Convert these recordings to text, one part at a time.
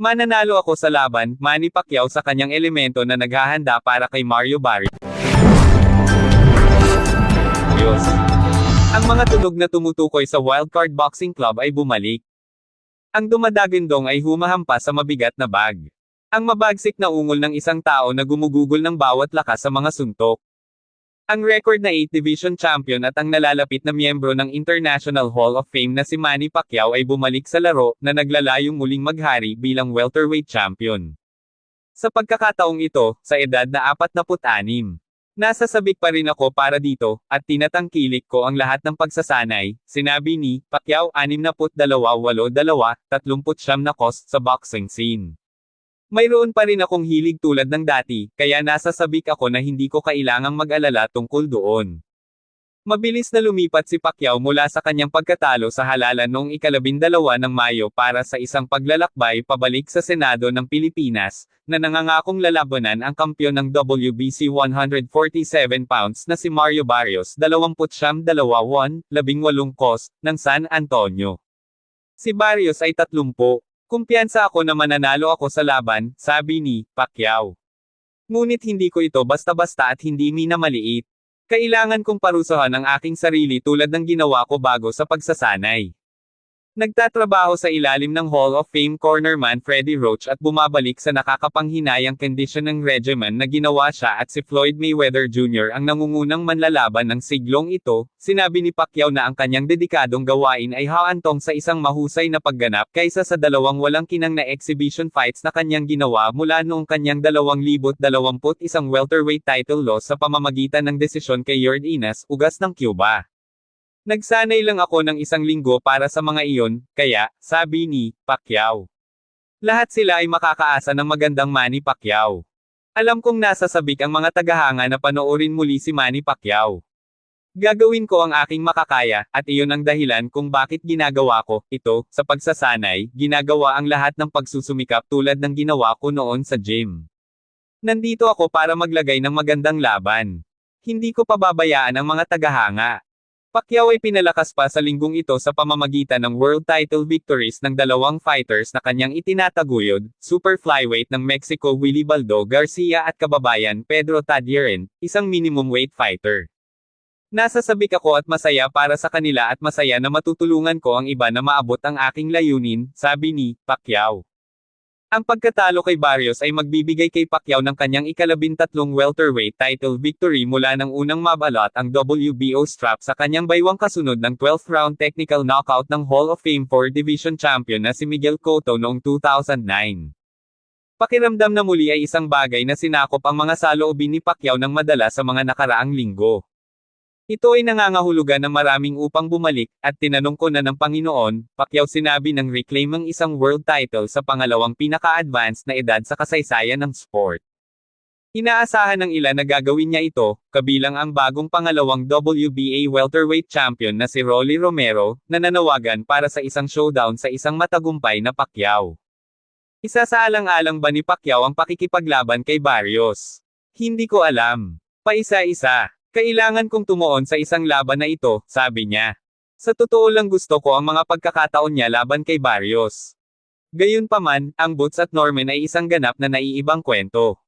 Mananalo ako sa laban, Manny Pacquiao sa kanyang elemento na naghahanda para kay Mario Barrios. Diyos. Ang mga tunog na tumutukoy sa Wildcard Boxing Club ay bumalik. Ang dumadagindong ay humahampas sa mabigat na bag. Ang mabagsik na ungol ng isang tao na gumugugol ng bawat lakas sa mga suntok. Ang record na 8 division champion at ang nalalapit na miyembro ng International Hall of Fame na si Manny Pacquiao ay bumalik sa laro na naglalayong muling maghari bilang welterweight champion. Sa pagkakataong ito, sa edad na 46, nasa sabik pa rin ako para dito, at tinatangkilik ko ang lahat ng pagsasanay, sinabi ni Pacquiao 62-8-2-39 na cost sa boxing scene. Mayroon pa rin akong hilig tulad ng dati, kaya nasa sabik ako na hindi ko kailangang mag-alala tungkol doon. Mabilis na lumipat si Pacquiao mula sa kanyang pagkatalo sa halalan noong ikalabindalawa ng Mayo para sa isang paglalakbay pabalik sa Senado ng Pilipinas, na nangangakong lalabanan ang kampyon ng WBC 147 pounds na si Mario Barrios 29-2-18 cost, ng San Antonio. Si Barrios ay 30, Kumpiyansa ako na mananalo ako sa laban, sabi ni Pacquiao. Ngunit hindi ko ito basta-basta at hindi minamaliit. Kailangan kong parusahan ang aking sarili tulad ng ginawa ko bago sa pagsasanay. Nagtatrabaho sa ilalim ng Hall of Fame cornerman Freddie Roach at bumabalik sa nakakapanghinayang conditioning regimen na ginawa siya at si Floyd Mayweather Jr. ang nangungunang manlalaban ng siglong ito, sinabi ni Pacquiao na ang kanyang dedikadong gawain ay haantong sa isang mahusay na pagganap kaysa sa dalawang walang kinang na exhibition fights na kanyang ginawa mula noong kanyang 2021 welterweight title loss sa pamamagitan ng desisyon kay Yord Ines, ugas ng Cuba. Nagsanay lang ako ng isang linggo para sa mga iyon, kaya, sabi ni Pacquiao. Lahat sila ay makakaasa ng magandang Manny Pacquiao. Alam kong nasa sabik ang mga tagahanga na panoorin muli si Manny Pacquiao. Gagawin ko ang aking makakaya, at iyon ang dahilan kung bakit ginagawa ko ito, sa pagsasanay, ginagawa ang lahat ng pagsusumikap tulad ng ginawa ko noon sa gym. Nandito ako para maglagay ng magandang laban. Hindi ko pababayaan ang mga tagahanga. Pacquiao ay pinalakas pa sa linggong ito sa pamamagitan ng world title victories ng dalawang fighters na kanyang itinataguyod, super flyweight ng Mexico Willie Baldo Garcia at kababayan Pedro Tadierin, isang minimum weight fighter. Nasa sabik ako at masaya para sa kanila at masaya na matutulungan ko ang iba na maabot ang aking layunin, sabi ni Pacquiao. Ang pagkatalo kay Barrios ay magbibigay kay Pacquiao ng kanyang ikalabintatlong welterweight title victory mula ng unang mabalot ang WBO strap sa kanyang baywang kasunod ng 12th round technical knockout ng Hall of Fame 4 Division champion na si Miguel Cotto noong 2009. Pakiramdam na muli ay isang bagay na sinakop ang mga saloobin ni Pacquiao ng madala sa mga nakaraang linggo. Ito ay nangangahulugan ng maraming upang bumalik, at tinanong ko na ng Panginoon, Pacquiao sinabi ng reclaim ang isang world title sa pangalawang pinaka-advanced na edad sa kasaysayan ng sport. Inaasahan ng ilan na gagawin niya ito, kabilang ang bagong pangalawang WBA welterweight champion na si Rolly Romero, na nanawagan para sa isang showdown sa isang matagumpay na Pacquiao. Isa sa alang-alang ba ni Pacquiao ang pakikipaglaban kay Barrios? Hindi ko alam. Paisa-isa. Kailangan kong tumuon sa isang laban na ito, sabi niya. Sa totoo lang gusto ko ang mga pagkakataon niya laban kay Barrios. Gayunpaman, ang Boots at Norman ay isang ganap na naiibang kwento.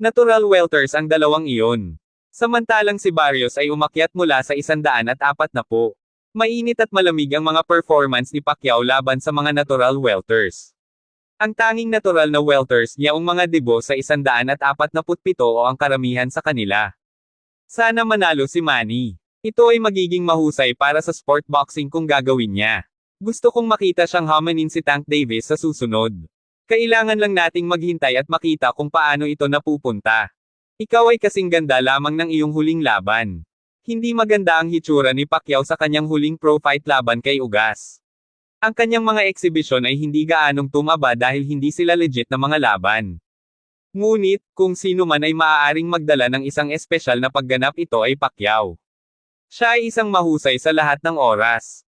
Natural welters ang dalawang iyon. Samantalang si Barrios ay umakyat mula sa isandaan at apat na po. Mainit at malamig ang mga performance ni Pacquiao laban sa mga natural welters. Ang tanging natural na welters niya ang mga debo sa 147 o ang karamihan sa kanila. Sana manalo si Manny. Ito ay magiging mahusay para sa sport boxing kung gagawin niya. Gusto kong makita siyang hamanin si Tank Davis sa susunod. Kailangan lang nating maghintay at makita kung paano ito napupunta. Ikaw ay kasing ganda lamang ng iyong huling laban. Hindi maganda ang hitsura ni Pacquiao sa kanyang huling pro fight laban kay Ugas. Ang kanyang mga eksibisyon ay hindi gaanong tumaba dahil hindi sila legit na mga laban. Ngunit, kung sino man ay maaaring magdala ng isang espesyal na pagganap ito ay Pacquiao. Siya ay isang mahusay sa lahat ng oras.